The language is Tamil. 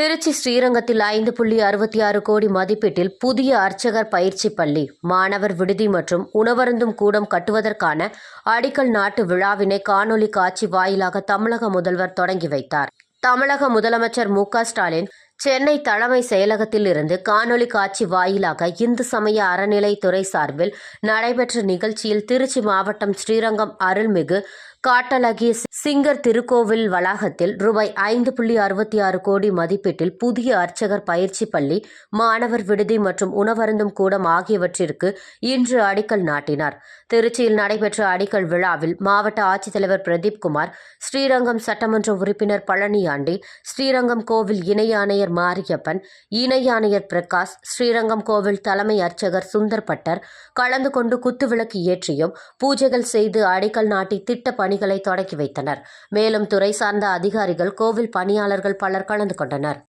திருச்சி ஸ்ரீரங்கத்தில் ஐந்து புள்ளி அறுபத்தி ஆறு கோடி மதிப்பீட்டில் புதிய அர்ச்சகர் பயிற்சி பள்ளி மாணவர் விடுதி மற்றும் உணவருந்தும் கூடம் கட்டுவதற்கான அடிக்கல் நாட்டு விழாவினை காணொலி காட்சி வாயிலாக தமிழக முதல்வர் தொடங்கி வைத்தார். தமிழக முதலமைச்சர் மு ஸ்டாலின் சென்னை தலைமை செயலகத்தில் இருந்து காணொலி காட்சி வாயிலாக இந்து சமய அறநிலைத்துறை சார்பில் நடைபெற்ற நிகழ்ச்சியில் திருச்சி மாவட்டம் ஸ்ரீரங்கம் அருள்மிகு காட்டழகிய சிங்கர் திருக்கோவில் வளாகத்தில் ரூபாய் ஐந்து புள்ளி அறுபத்தி ஆறு கோடி மதிப்பீட்டில் புதிய அர்ச்சகர் பயிற்சி பள்ளி மாணவர் விடுதி மற்றும் உணவருந்தும் கூடம் ஆகியவற்றிற்கு இன்று அடிக்கல் நாட்டினார். திருச்சியில் நடைபெற்ற அடிக்கல் விழாவில் மாவட்ட ஆட்சித்தலைவர் பிரதீப் குமார் ஸ்ரீரங்கம் சட்டமன்ற உறுப்பினர் பழனியாண்டி ஸ்ரீரங்கம் கோவில் இணை ஆணையர் மாரியப்பன் இணை ஆணையர் பிரகாஷ் ஸ்ரீரங்கம் கோவில் தலைமை அர்ச்சகர் சுந்தர் பட்டர் கலந்து கொண்டு குத்துவிளக்கு ஏற்றியும் பூஜைகள் செய்து அடிக்கல் நாட்டி திட்ட பணிகளை தொடக்கி வைத்தனர். மேலும் துறை சார்ந்த அதிகாரிகள் கோவில் பணியாளர்கள் பலர் கலந்து கொண்டனர்.